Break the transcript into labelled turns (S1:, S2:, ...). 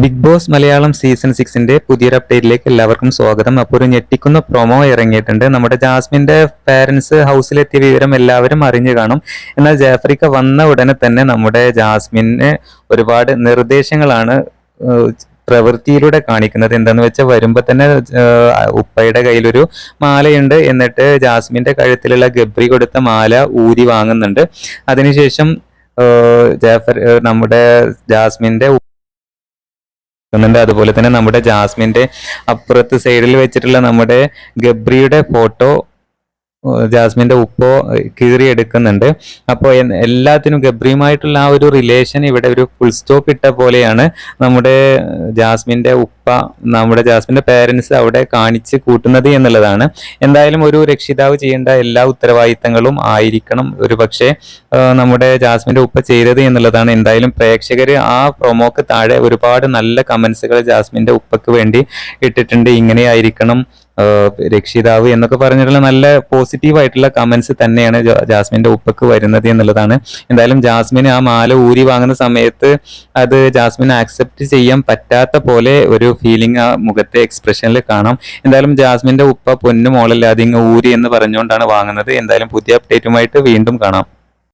S1: Big Boss Malayalam season സിക്സിന്റെ പുതിയൊരു അപ്ഡേറ്റിലേക്ക് എല്ലാവർക്കും സ്വാഗതം. അപ്പോൾ ഒരു ഞെട്ടിക്കുന്ന പ്രൊമോ ഇറങ്ങിയിട്ടുണ്ട്. നമ്മുടെ ജാസ്മിന്റെ പാരന്റ്സ് ഹൗസിലെത്തിയ വിവരം എല്ലാവരും അറിഞ്ഞു കാണും. എന്നാൽ ജാഫ്രിക്ക വന്ന ഉടനെ തന്നെ നമ്മുടെ ജാസ്മിന് ഒരുപാട് നിർദ്ദേശങ്ങളാണ് പ്രവൃത്തിയിലൂടെ കാണിക്കുന്നത്. എന്താന്ന് വെച്ചാൽ വരുമ്പോൾ തന്നെ ഉപ്പയുടെ കയ്യിലൊരു മാലയുണ്ട്. എന്നിട്ട് ജാസ്മിന്റെ കഴുത്തിലുള്ള ഗബ്രി കൊടുത്ത മാല ഊരി വാങ്ങുന്നുണ്ട്. അതിനുശേഷം ജാഫർ നമ്മുടെ ജാസ്മിന്റെ ുന്നുണ്ട് അതുപോലെ തന്നെ നമ്മുടെ ജാസ്മിന്റെ അപ്പുറത്ത് സൈഡിൽ വെച്ചിട്ടുള്ള നമ്മുടെ ഗബ്രിയുടെ ഫോട്ടോ ജാസ്മിന്റെ ഉപ്പോ കീറി എടുക്കുന്നുണ്ട്. അപ്പോൾ എല്ലാത്തിനും ഗബ്രിയുമായിട്ടുള്ള ആ ഒരു റിലേഷൻ ഇവിടെ ഒരു ഫുൾ സ്റ്റോപ്പ് ഇട്ട പോലെയാണ് നമ്മുടെ ജാസ്മിന്റെ ഉപ്പ നമ്മുടെ ജാസ്മിന്റെ പേരൻസ് അവിടെ കാണിച്ച് കൂട്ടുന്നത് എന്നുള്ളതാണ്. എന്തായാലും ഒരു രക്ഷിതാവ് ചെയ്യേണ്ട എല്ലാ ഉത്തരവാദിത്തങ്ങളും ആയിരിക്കണം. ഒരു പക്ഷേ നമ്മുടെ ജാസ്മിന്റെ ഉപ്പ ചെയ്തത് എന്നുള്ളതാണ്. എന്തായാലും പ്രേക്ഷകർ ആ പ്രൊമോക്ക് താഴെ ഒരുപാട് നല്ല കമന്റ്സുകൾ ജാസ്മിന്റെ ഉപ്പക്ക് വേണ്ടി ഇട്ടിട്ടുണ്ട്. ഇങ്ങനെയായിരിക്കണം. രക്ഷിതാവ് എന്നൊക്കെ പറഞ്ഞിട്ടുള്ള നല്ല പോസിറ്റീവ് ആയിട്ടുള്ള കമന്റ്സ് തന്നെയാണ് ജാസ്മിന്റെ ഉപ്പക്ക് വരുന്നത് എന്നുള്ളതാണ്. എന്തായാലും ജാസ്മിന് ആ മാല ഊരി വാങ്ങുന്ന സമയത്ത് അത് ജാസ്മിന് ആക്സെപ്റ്റ് ചെയ്യാൻ പറ്റാത്ത പോലെ ഒരു ഫീലിംഗ് ആ മുഖത്തെ എക്സ്പ്രഷനിൽ കാണാം. എന്തായാലും ജാസ്മിന്റെ ഉപ്പ പൊന്നു മോളല്ലാതെ ഇങ്ങ് ഊരി എന്ന് പറഞ്ഞുകൊണ്ടാണ് വാങ്ങുന്നത്. എന്തായാലും പുതിയ അപ്ഡേറ്റുമായിട്ട് വീണ്ടും കാണാം.